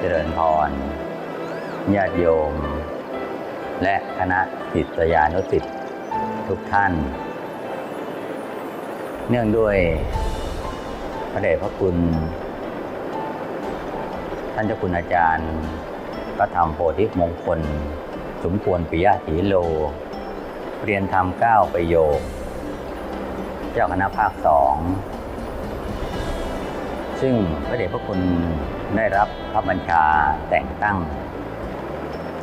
เจริญพรญาติโยม และคณะศิษยานุศิษย์ทุกท่าน เนื่องด้วยพระเดชพระคุณ ท่านเจ้าคุณอาจารย์พระธรรมโพธิมงคล สมควรปิยะถีโล เรียนธรรมเก้าประโยค เจ้าคณะภาคสอง ซึ่งพระเดชพระคุณได้รับพระบัญชาแต่งตั้ง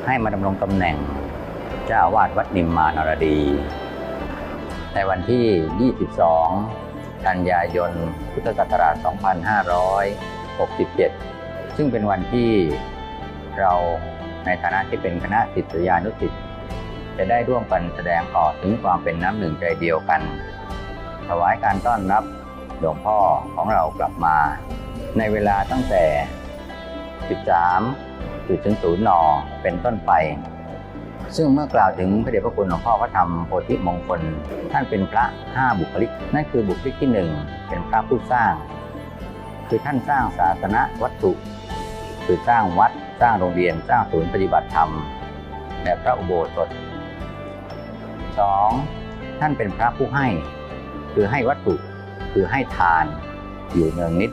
ให้มาดำรงตำแหน่งเจ้าวาดวัดนิมมานรดี ในวันที่ 22 กันยายน พุทธศักราช 2567 ซึ่งเป็นวันที่เราในฐานะที่เป็นคณะศิษยานุศิษย์จะได้ร่วมกันแสดงออกถึงความเป็นน้ำหนึ่งใจเดียวกัน ถวายการต้อนรับ หลวงพ่อของเรากลับมา ในเวลาตั้งแต่ 13จุดถึงศูนย์นเป็นต้นไป ซึ่งเมื่อกล่าวถึงพระเดชพระคุณหลวงพ่อพระธรรมโพธิมงคล ท่านเป็นพระห้าบุคลิก นั่นคือบุคลิกที่หนึ่งเป็นพระผู้สร้าง คือท่านสร้างศาสนวัตถุ คือสร้างวัด สร้างโรงเรียน สร้างศูนย์ปฏิบัติธรรมและพระอุโบสถสองท่านเป็นพระผู้ให้ คือให้วัตถุ คือให้ทานอยู่เนืองนิด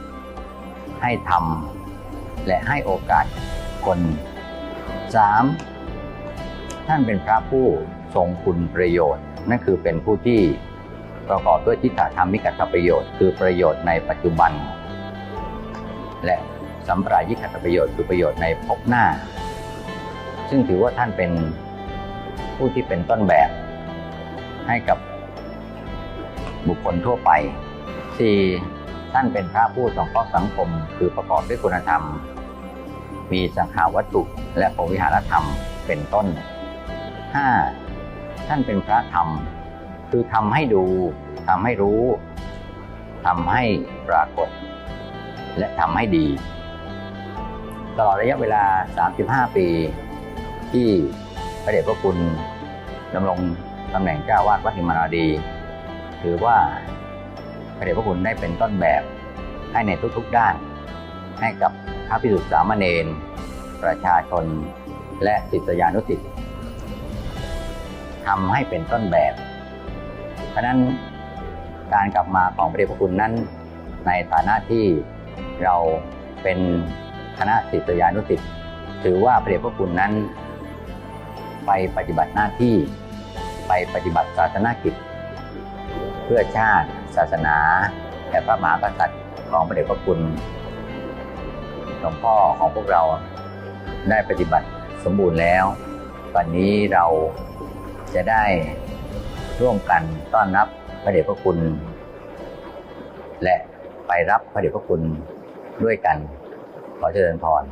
ให้ทำและให้โอกาสคนสามท่านเป็นพระผู้ทรงคุณประโยชน์ นั่นคือเป็นผู้ที่ประกอบด้วยทิฏฐธรรมิกัตประโยชน์ คือประโยชน์ในปัจจุบัน และสัมปรายิกัตประโยชน์คือประโยชน์ในภพหน้า ซึ่งถือว่าท่านเป็นผู้ที่เป็นต้นแบบให้กับบุคคลทั่วไป 4. ท่านเป็นพระผู้สงเคราะห์สังคม คือประกอบด้วยคุณธรรม มีสังขาวัตถุและปวิหารธรรมเป็นต้น 5. ท่านเป็นพระธรรม คือทำให้ดูทำให้รู้ทำให้ปรากฏ และทำให้ดี ตลอดระยะเวลา 35 ปี ที่พระเดชพระคุณดำรงตำแหน่งเจ้าวาดวัดหิมานาดี ถือว่า พระเดชพระคุณได้เป็นต้นแบบให้ในทุกๆด้าน ให้กับพระพิสุทธิสามเณรประชาชนและศิษยานุศิษย์ทำให้เป็นต้นแบบ เพราะนั้นการกลับมาของพระเดชพระคุณนั้น ในฐานะที่เราเป็นคณะศิษยานุศิษย์ถือว่าพระเดชพระคุณนั้น ไปปฏิบัติหน้าที่ ไปปฏิบัติศาสนกิจ เพื่อชาติ ศาสนาและพระมหากษัตริย์ของพระเดชพระคุณหลวงพ่อของพวกเราได้ปฏิบัติสมบูรณ์แล้ว ตอนนี้เราจะได้ร่วมกันต้อนรับพระเดชพระคุณ และไปรับพระเดชพระคุณด้วยกันขอเจริญพร